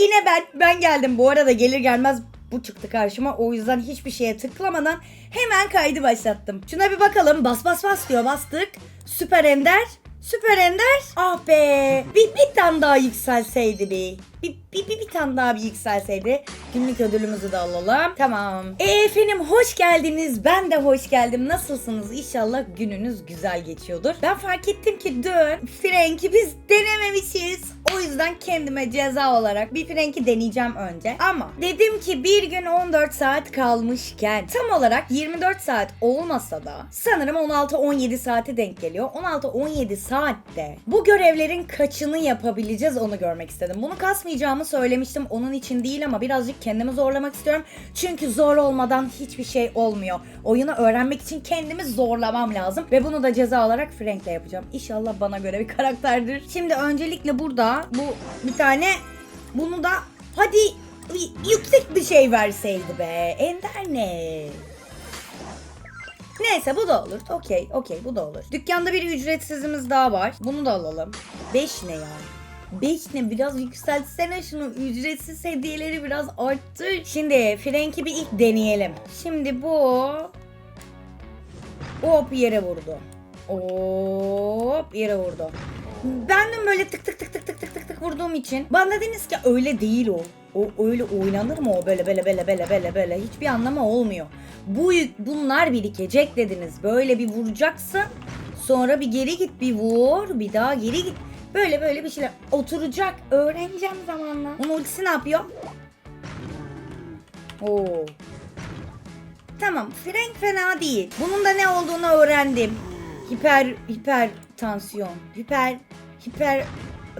Yine ben ben geldim. Bu arada gelir gelmez bu çıktı karşıma. O yüzden hiçbir şeye tıklamadan hemen kaydı başlattım. Şuna bir bakalım. Bas bas bas diyor. Bastık. Süper Ender. Süper Ender. Ah be. Bir, bir tane daha yükselseydi bir. Bir, bir, bir, bir tane daha bir yükselseydi. Günlük ödülümüzü de alalım. Tamam. E efendim hoş geldiniz. Ben de hoş geldim. Nasılsınız? İnşallah gününüz güzel geçiyordur. Ben fark ettim ki dün Frank'i biz denememişiz. O yüzden kendime ceza olarak bir Frank'i deneyeceğim önce. Ama dedim ki bir gün 14 saat kalmışken tam olarak 24 saat olmasa da sanırım 16-17 saate denk geliyor. 16-17 saatte bu görevlerin kaçını yapabileceğiz onu görmek istedim. Bunu kasmayacağımı söylemiştim. Onun için değil ama birazcık kendimi zorlamak istiyorum. Çünkü zor olmadan hiçbir şey olmuyor. Oyunu öğrenmek için kendimi zorlamam lazım. Ve bunu da ceza olarak Frank'le yapacağım. İnşallah bana göre bir karakterdir. Şimdi öncelikle burada bu bir tane bunu da hadi yüksek bir şey verseydi be. Ender ne? Neyse bu da olur. Okey, okey bu da olur. Dükkanda bir ücretsizimiz daha var. Bunu da alalım. 5 ne ya? 5 ne? Biraz yükseltsene şunu. Ücretsiz hediyeleri biraz arttır. Şimdi Frank'i bir ilk deneyelim. Şimdi bu... Hop yere vurdu. Hop yere vurdu. Ben de böyle tık tık tık tık tık tık tık tık vurduğum için bana dediniz ki öyle değil o. O öyle oynanır mı o böyle böyle böyle böyle böyle böyle hiçbir anlamı olmuyor. Bu yük bunlar birikecek dediniz. Böyle bir vuracaksın. Sonra bir geri git bir vur. Bir daha geri git. Böyle böyle bir şeyler oturacak. Öğreneceğim zamanla. Onun ultisi ne yapıyor? Oo. Tamam. Frank fena değil. Bunun da ne olduğunu öğrendim. Hiper hiper tansiyon. Hiper hiper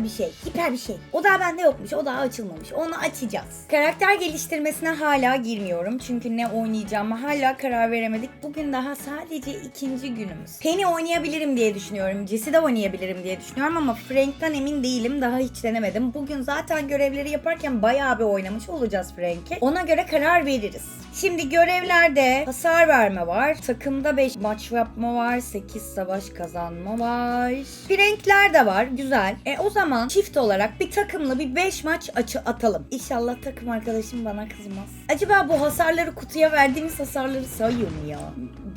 bir şey. Hiper bir şey. O daha bende yokmuş. O daha açılmamış. Onu açacağız. Karakter geliştirmesine hala girmiyorum. Çünkü ne oynayacağıma hala karar veremedik. Bugün daha sadece ikinci günümüz. Penny oynayabilirim diye düşünüyorum. Jessie de oynayabilirim diye düşünüyorum ama Frank'ten emin değilim. Daha hiç denemedim. Bugün zaten görevleri yaparken bayağı bir oynamış olacağız Frank'i. Ona göre karar veririz. Şimdi görevlerde hasar verme var. Takımda 5 maç yapma var. 8 savaş kazanma var. Frank'ler de var. Güzel. E o zaman çift olarak bir takımla bir 5 maç açı atalım. İnşallah takım arkadaşım bana kızmaz. Acaba bu hasarları kutuya verdiğimiz hasarları sayıyor mu ya?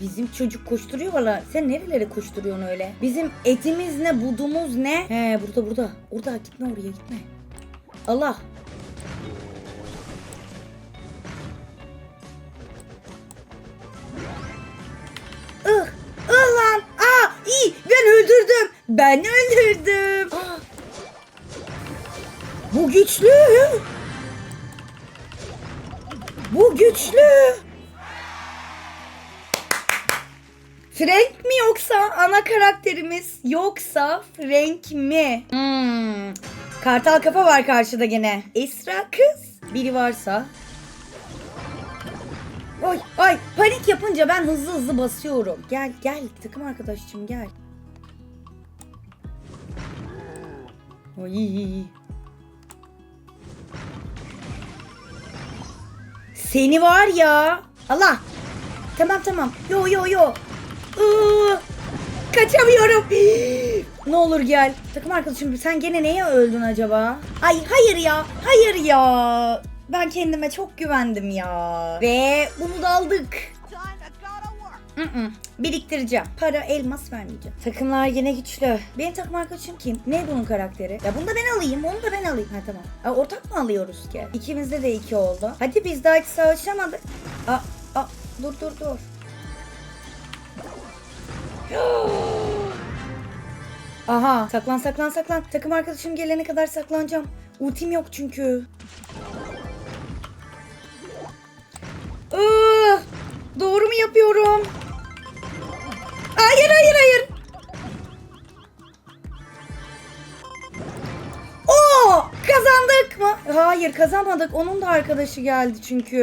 Bizim çocuk koşturuyor valla. Sen nerelere koşturuyorsun öyle? Bizim etimiz ne, budumuz ne? He burada burada. Orada gitme oraya gitme. Allah. Ih, ih lan. Ben öldürdüm. Ben öldürdüm. Bu güçlü. Bu güçlü. Frank mi yoksa ana karakterimiz yoksa Frank mi? Hmm. Kartal kafa var karşıda gene. Esra kız. Biri varsa. Oy ay panik yapınca ben hızlı hızlı basıyorum. Gel gel takım arkadaşım gel. Oy. Seni var ya. Allah. Tamam tamam. Yo yo yo. Iı, kaçamıyorum. ne olur gel. Takım arkadaşım sen gene neye öldün acaba? Ay hayır ya. Hayır ya. Ben kendime çok güvendim ya. Ve bunu da aldık. Mm-mm. Biriktireceğim. Para, elmas vermeyeceğim. Takımlar yine güçlü. Benim takım arkadaşım kim? Ne bunun karakteri? Ya bunu da ben alayım, onu da ben alayım. Ha tamam. Aa, ortak mı alıyoruz ki? İkimizde de iki oldu. Hadi biz daha hiç savaşamadık. Aa, aa, dur dur dur. Aha saklan saklan saklan. Takım arkadaşım gelene kadar saklanacağım. Ultim yok çünkü. Doğru mu yapıyorum? Hayır hayır hayır. Oo kazandık mı? Hayır kazanmadık. Onun da arkadaşı geldi çünkü.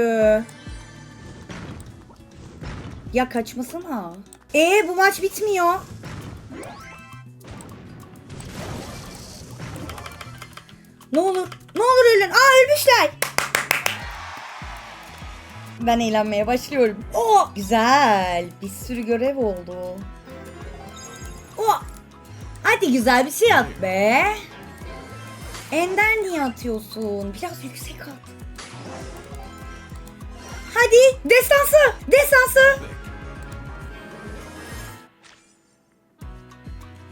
Ya kaçmasana. Ee bu maç bitmiyor. Ne olur, ne olur ölün. Aa ölmüşler. Ben eğlenmeye başlıyorum. Oo, güzel. Bir sürü görev oldu. Oo. Hadi güzel bir şey at be. Ender niye atıyorsun? Biraz yüksek at. Hadi destansı destansı.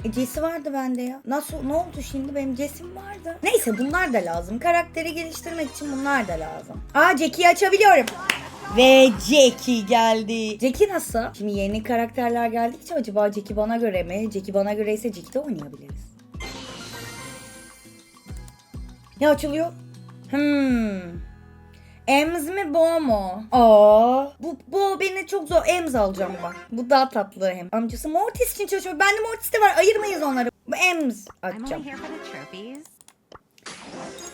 E, Cesi vardı bende ya. Nasıl ne oldu şimdi benim cesim vardı. Neyse bunlar da lazım. Karakteri geliştirmek için bunlar da lazım. Aa Jackie'yi açabiliyorum. Ve Jackie geldi. Jackie nasıl? Şimdi yeni karakterler geldikçe acaba Jackie bana göre mi? Jackie bana göre ise Jackie'de oynayabiliriz. Ne açılıyor? Hmm. Ems mi Bo mu? Aa, bu Bo beni çok zor. Ems alacağım bak. Bu daha tatlı hem. Amcası Mortis için çalışıyor. Bende Mortis de var. Ayırmayız onları. Bu Ems açacağım.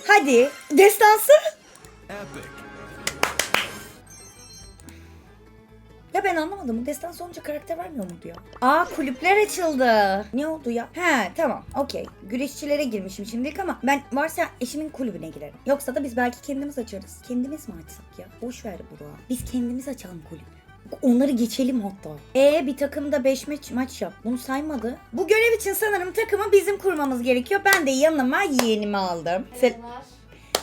Hadi. Destansı. Epic. Ya ben anlamadım. Bu destan sonucu karakter vermiyor muydu ya? Aa kulüpler açıldı. Ne oldu ya? He tamam okey. Güreşçilere girmişim şimdilik ama ben varsa eşimin kulübüne girerim. Yoksa da biz belki kendimiz açarız. Kendimiz mi açsak ya? Boş ver Burak'ı. Biz kendimiz açalım kulübü. Onları geçelim hatta. E bir takımda 5 maç maç yap. Bunu saymadı. Bu görev için sanırım takımı bizim kurmamız gerekiyor. Ben de yanıma yeğenimi aldım. Se-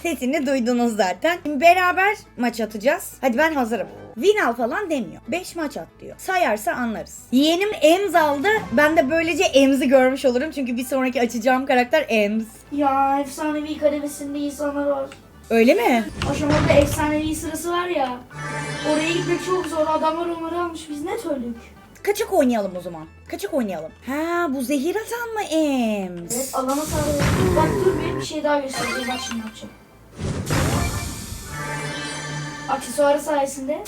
Sesini duydunuz zaten. Şimdi beraber maç atacağız. Hadi ben hazırım. Win al falan demiyor. 5 maç at diyor. Sayarsa anlarız. Yeğenim Ems aldı. Ben de böylece Ems'i görmüş olurum. Çünkü bir sonraki açacağım karakter Ems. Ya efsanevi kademesinde insanlar var. Öyle mi? Aşamada efsanevi sırası var ya. Oraya gitmek çok zor. Adamlar onları almış. Biz net öldük. Kaçak oynayalım o zaman. Kaçak oynayalım. Ha bu zehir atan mı Ems? Evet alana sarılıyor. Bak dur bir, bir şey daha göstereceğim. Bak şimdi yapacağım. Aksesuarı sayesinde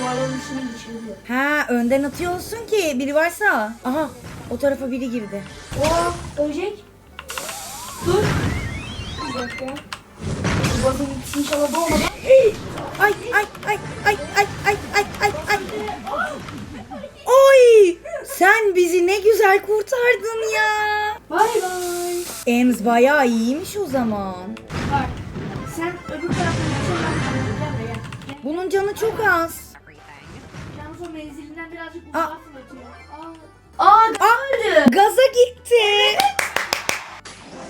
bu alanın içine geçebiliyor. Ha önden atıyorsun ki biri varsa. Aha o tarafa biri girdi. Oo ölecek. Dur. Bir dakika. Bu Bakın inşallah doğmadan. Ay ay ay ay ay ay ay ay ay. Oy! Sen bizi ne güzel kurtardın ya. Bay bay. Ems bayağı iyiymiş o zaman. Bak sen öbür tarafa canı çok az. Yalnız o menzilinden birazcık uzağa fırlatıyor. Aa. Aa öldü. Gaza gitti.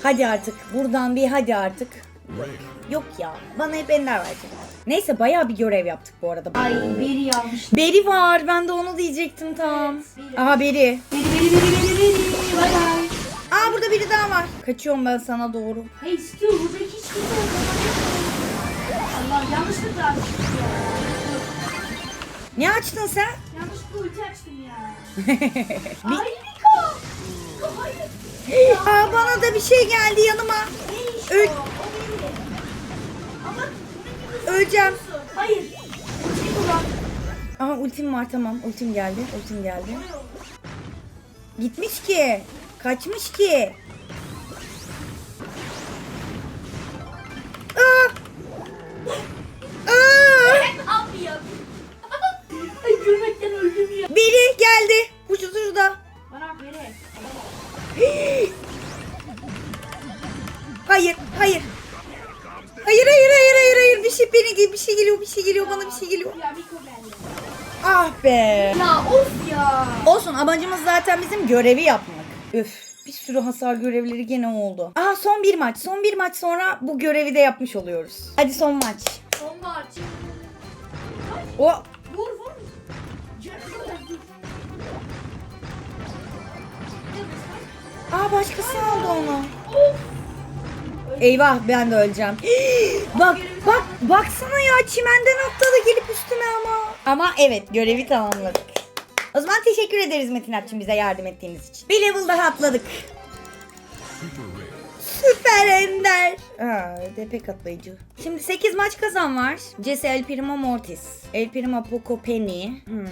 Hadi artık buradan bir hadi artık. Yok ya bana hep ender verecek. Neyse bayağı bir görev yaptık bu arada. Ay biri yanlış. Beri var ben de onu diyecektim tam. Evet, Beri. Aha Beri. Biri biri biri biri biri. Bay bay. Aa burada biri daha var. Kaçıyorum ben sana doğru. Hey Stu buradaki hiç kimse yok. Allah yanlışlıkla açtım ya. Ne açtın sen? Yanlışlıkla ulti açtım ya. Ay Niko. Hayır. Aa bana da bir şey geldi yanıma. Ne iş Öl- o? O. Ama Öleceğim. hayır. Ultiyi kullan. Aha ultim var tamam. Ultim geldi. Ultim geldi. Gitmiş ki. Kaçmış ki. Bir şey geliyor, bir şey geliyor, bana bir şey geliyor. Ya Miko. Ah be. Ya of ya. Olsun amacımız zaten bizim görevi yapmak. Üf. Bir sürü hasar görevleri gene oldu. Aha son bir maç. Son bir maç sonra bu görevi de yapmış oluyoruz. Hadi son maç. Son maç. O Vur vur. Dur. Aa başkası aldı onu. Of. Eyvah ben de öleceğim. bak bak baksana ya çimenden atladı gelip üstüme ama. Ama evet görevi tamamladık. O zaman teşekkür ederiz Metin Akçım bize yardım ettiğiniz için. Bir level daha atladık. Süper Ender. Aa, depek atlayıcı. Şimdi 8 maç kazan var. Jesse El Primo Mortis. El Primo Poco Penny. Hmm.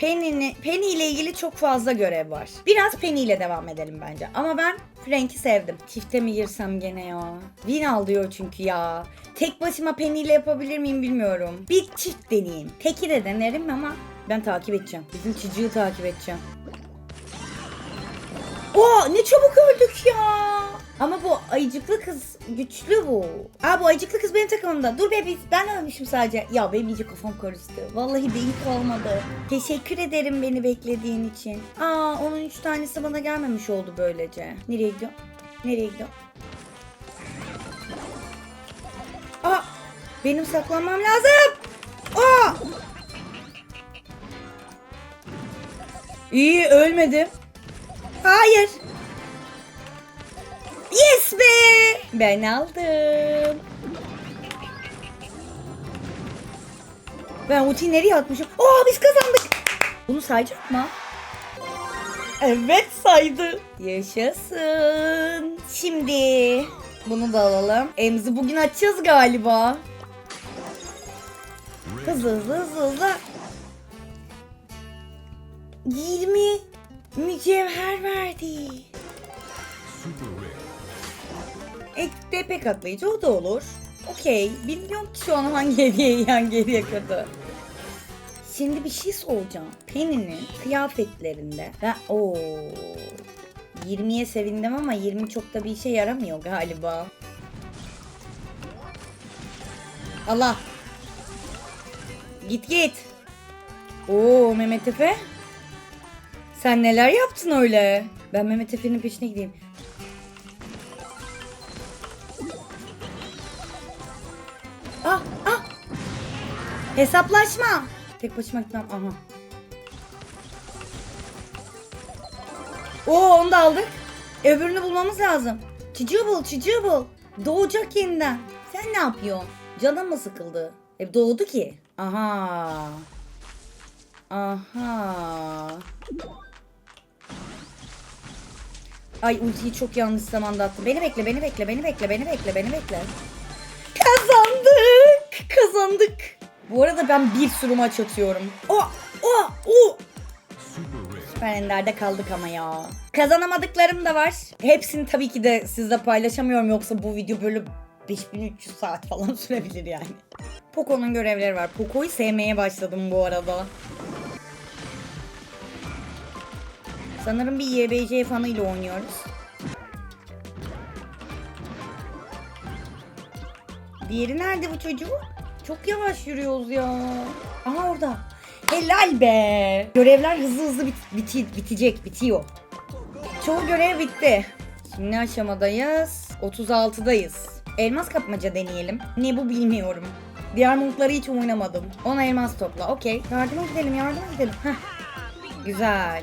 Penny, Penny ile ilgili çok fazla görev var. Biraz Penny ile devam edelim bence. Ama ben Frank'i sevdim. Çifte mi girsem gene ya? Win al diyor çünkü ya. Tek başıma Penny ile yapabilir miyim bilmiyorum. Bir çift deneyeyim. Teki de denerim ama ben takip edeceğim. Bizim çocuğu takip edeceğim. Oo ne çabuk öldük ya. Ama bu ayıcıklı kız güçlü bu. Aa bu ayıcıklı kız benim takımımda. Dur be biz ben ölmüşüm sadece. Ya benim iyice kafam karıştı. Vallahi beyin kalmadı. Teşekkür ederim beni beklediğin için. Aa onun üç tanesi bana gelmemiş oldu böylece. Nereye gidiyor? Nereye gidiyor? Aa! Benim saklanmam lazım. Aa! İyi ölmedim. Hayır. Yes be! Ben aldım. Ben ultiyi nereye atmışım? Aa biz kazandık. Bunu sayacak mı? Evet saydı. Yaşasın. Şimdi bunu da alalım. Emzi bugün açacağız galiba. Hızlı hızlı hızlı hızlı. 20 mücevher verdi. Super rare. Ekte pek atlayıcı o da olur. Okey. Bilmiyorum ki şu an hangi hediyeyi hangi hediye kötü. Şimdi bir şey soracağım. Penny'nin kıyafetlerinde. Ben o 20'ye sevindim ama 20 çok da bir işe yaramıyor galiba. Allah. Git git. Oo Mehmet Efe. Sen neler yaptın öyle? Ben Mehmet Efe'nin peşine gideyim. Hesaplaşma. Tek başıma gitmem. Aha. Oo onu da aldık. Öbürünü bulmamız lazım. Çiçeği çiçeği Doğacak yeniden. Sen ne yapıyorsun? Canın mı sıkıldı? E doğdu ki. Aha. Aha. Ay ultiyi çok yanlış zamanda attı. Beni bekle, beni bekle, beni bekle, beni bekle, beni bekle. Kazandık. Kazandık. Bu arada ben bir sürü maç atıyorum. Oh. Super rare. Süper Ender'de kaldık ama ya. Kazanamadıklarım da var. Hepsini tabii ki de sizle paylaşamıyorum yoksa bu video böyle 5300 saat falan sürebilir yani. Poco'nun görevleri var. Poco'yu sevmeye başladım bu arada. Sanırım bir YBC fanıyla oynuyoruz. Diğeri nerede bu çocuk? Çok yavaş yürüyoruz ya. Aha orada. Helal be. Görevler hızlı hızlı bit biti- bitecek, bitiyor. Çoğu görev bitti. Şimdi ne aşamadayız? 36'dayız. Elmas kapmaca deneyelim. Ne bu bilmiyorum. Diğer monkları hiç oynamadım. Ona elmas topla. Okey. Yardıma gidelim, yardıma gidelim. Heh. Güzel.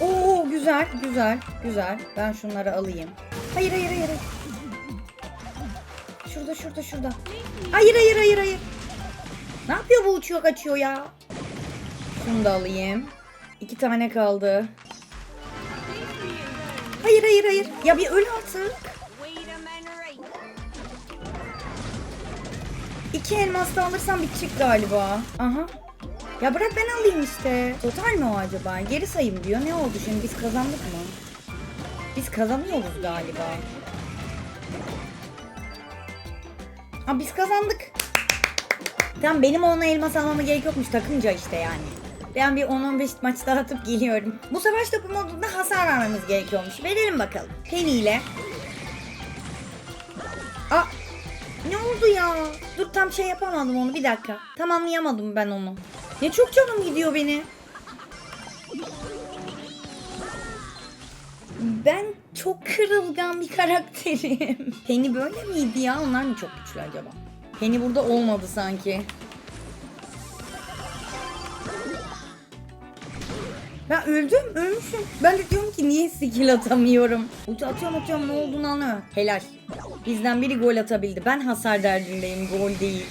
Oo güzel, güzel, güzel. Ben şunları alayım. Hayır, hayır, hayır. hayır. Şurada, şurada, şurada. Hayır, hayır, hayır, hayır. Ne yapıyor bu uçuyor kaçıyor ya? Şunu da alayım. İki tane kaldı. Hayır, hayır, hayır. Ya bir öl artık. İki elmas da alırsam bitecek galiba. Aha. Ya bırak ben alayım işte. Total mi o acaba? Geri sayım diyor. Ne oldu şimdi? Biz kazandık mı? Biz kazanıyoruz galiba. Aa biz kazandık. Tamam benim ona elmas almama gerek yokmuş takınca işte yani. Ben bir 10-15 maç daha atıp geliyorum. Bu savaş topu modunda hasar vermemiz gerekiyormuş. Verelim bakalım. Penny ile. Aa ne oldu ya? Dur tam şey yapamadım onu bir dakika. Tamamlayamadım ben onu. Ne çok canım gidiyor beni. Ben çok kırılgan bir karakterim. Penny böyle miydi ya? Onlar mı çok güçlü acaba? Penny burada olmadı sanki. Ben öldüm, ölmüşüm. Ben de diyorum ki niye skill atamıyorum? Ulti atıyorum atıyorum ne olduğunu anlamıyorum. Helal. Bizden biri gol atabildi. Ben hasar derdindeyim, gol değil.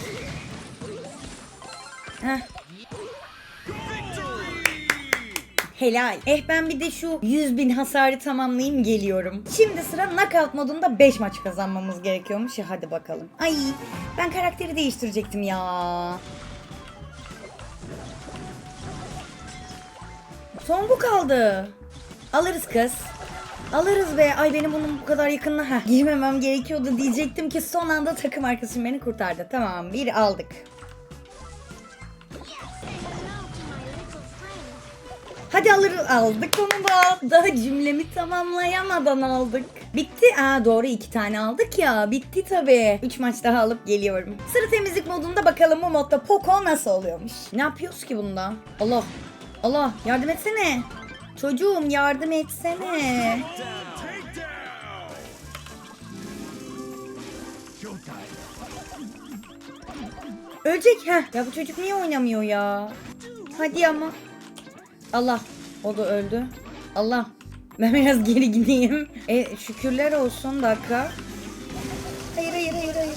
Heh. Helal. Eh ben bir de şu 100 bin hasarı tamamlayayım geliyorum. Şimdi sıra knockout modunda 5 maç kazanmamız gerekiyormuş ya hadi bakalım. Ay ben karakteri değiştirecektim ya. Son bu kaldı. Alırız kız. Alırız be. Ay benim bunun bu kadar yakınına heh, girmemem gerekiyordu diyecektim ki son anda takım arkadaşım beni kurtardı. Tamam bir aldık. Hadi alır aldık onu da. Daha cümlemi tamamlayamadan aldık. Bitti. Aa doğru iki tane aldık ya. Bitti tabii. Üç maç daha alıp geliyorum. Sıra temizlik modunda bakalım bu modda Poco nasıl oluyormuş. Ne yapıyoruz ki bunda? Allah. Allah yardım etsene. Çocuğum yardım etsene. Ölecek ha. Ya bu çocuk niye oynamıyor ya? Hadi ama. Allah. O da öldü. Allah. Ben biraz geri gideyim. E şükürler olsun dakika. Hayır hayır hayır hayır.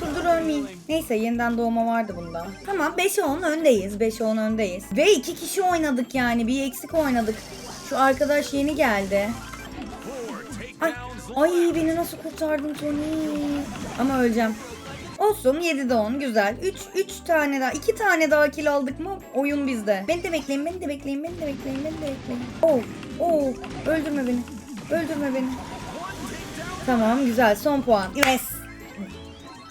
Dur dur ölmeyeyim. Neyse yeniden doğma vardı bunda. Tamam 5'e 10 öndeyiz. 5'e 10 öndeyiz. Ve iki kişi oynadık yani. Bir eksik oynadık. Şu arkadaş yeni geldi. Ay, ay beni nasıl kurtardın Tony? Ama öleceğim. Olsun 7'de 10 güzel. 3 3 tane daha 2 tane daha kill aldık mı oyun bizde. Beni de bekleyin beni de bekleyin beni de bekleyin beni de bekleyin. Oh oh öldürme beni. Öldürme beni. Tamam güzel son puan. Yes.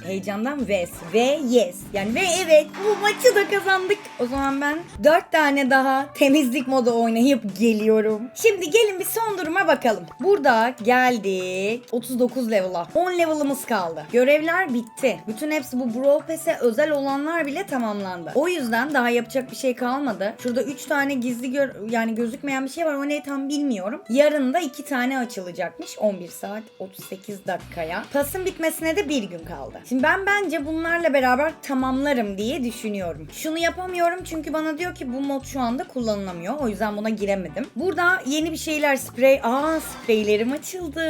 Heyecandan yes ve yes. Yani ve evet bu maçı da kazandık. O zaman ben 4 tane daha temizlik modu oynayıp geliyorum. Şimdi gelin bir son duruma bakalım. Burada geldik 39 level'a. 10 level'ımız kaldı. Görevler bitti. Bütün hepsi bu Brawl Pass'e özel olanlar bile tamamlandı. O yüzden daha yapacak bir şey kalmadı. Şurada 3 tane gizli gör yani gözükmeyen bir şey var. O ne tam bilmiyorum. Yarın da 2 tane açılacakmış. 11 saat 38 dakikaya. Pasın bitmesine de bir gün kaldı. Şimdi ben bence bunlarla beraber tamamlarım diye düşünüyorum. Şunu yapamıyorum çünkü bana diyor ki bu mod şu anda kullanılamıyor. O yüzden buna giremedim. Burada yeni bir şeyler sprey. Aa spreylerim açıldı.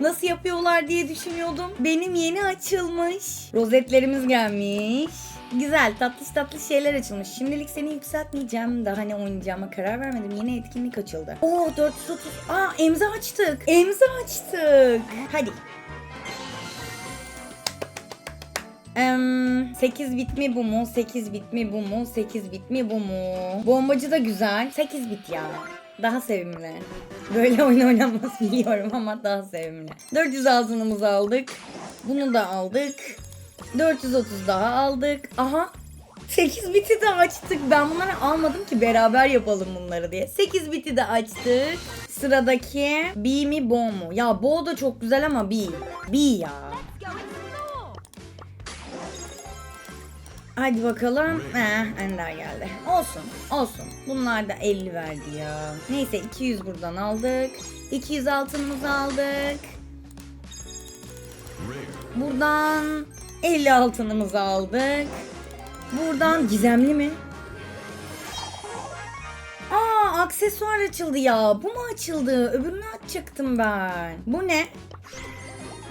Nasıl yapıyorlar diye düşünüyordum. Benim yeni açılmış. Rozetlerimiz gelmiş. Güzel tatlış tatlış şeyler açılmış. Şimdilik seni yükseltmeyeceğim. Daha ne oynayacağıma karar vermedim. Yeni etkinlik açıldı. Oo 430. Aa emza açtık. Emza açtık. Hadi. 8 bit mi bu mu? 8 bit mi bu mu? 8 bit mi bu mu? Bombacı da güzel. 8 bit ya. Daha sevimli. Böyle oyun oynanmaz biliyorum ama daha sevimli. 400 altınımızı aldık. Bunu da aldık. 430 daha aldık. Aha 8 biti de açtık. Ben bunları almadım ki beraber yapalım bunları diye. 8 biti de açtık. Sıradaki B mi Bo mu? Ya Bo da çok güzel ama B. B ya. Hadi bakalım. Eh, Ender geldi. Olsun, olsun. Bunlar da 50 verdi ya. Neyse 200 buradan aldık. 200 altınımızı aldık. Buradan 50 altınımızı aldık. Buradan gizemli mi? Aa aksesuar açıldı ya. Bu mu açıldı? Öbürünü açacaktım ben. Bu ne?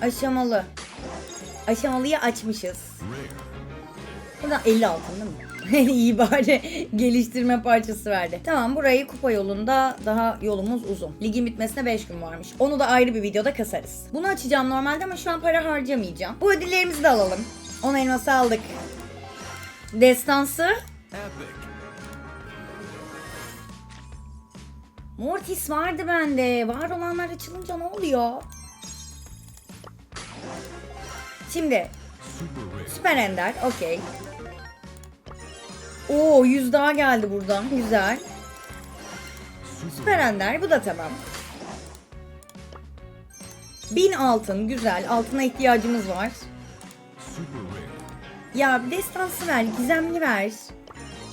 Aşamalı. Aşamalıyı açmışız. Buradan 50 altın değil mi? İyi bari geliştirme parçası verdi. Tamam burayı kupa yolunda daha yolumuz uzun. Ligin bitmesine 5 gün varmış. Onu da ayrı bir videoda kasarız. Bunu açacağım normalde ama şu an para harcamayacağım. Bu ödüllerimizi de alalım. 10 elması aldık. Destansı. Mortis vardı bende. Var olanlar açılınca ne oluyor? Şimdi. Süper Ender. Okey. Oo 100 daha geldi buradan. Güzel. Süper Ender. Bu da tamam. 1000 altın. Güzel. Altına ihtiyacımız var. Ya bir destansı ver. Gizemli ver.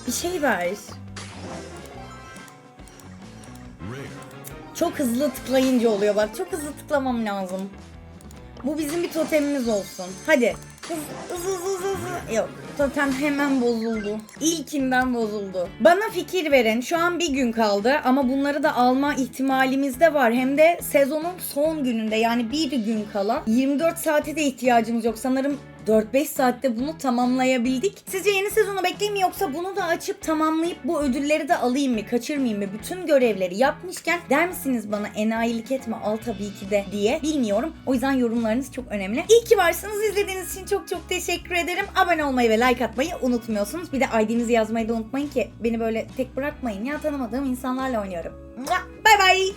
Bir şey ver. Çok hızlı tıklayınca oluyor bak. Çok hızlı tıklamam lazım. Bu bizim bir totemimiz olsun. Hadi. Yok. Totem hemen bozuldu. İlkinden bozuldu. Bana fikir verin. Şu an bir gün kaldı ama bunları da alma ihtimalimiz de var. Hem de sezonun son gününde yani bir gün kala 24 saate de ihtiyacımız yok. Sanırım 4-5 saatte bunu tamamlayabildik. Sizce yeni sezonu bekleyeyim yoksa bunu da açıp tamamlayıp bu ödülleri de alayım mı? Kaçırmayayım mı? Bütün görevleri yapmışken der misiniz bana enayilik etme al tabii ki de diye bilmiyorum. O yüzden yorumlarınız çok önemli. İyi ki varsınız. izlediğiniz için çok çok teşekkür ederim. Abone olmayı ve like atmayı unutmuyorsunuz. Bir de ID'nizi yazmayı da unutmayın ki beni böyle tek bırakmayın. Ya tanımadığım insanlarla oynuyorum. Bay bay.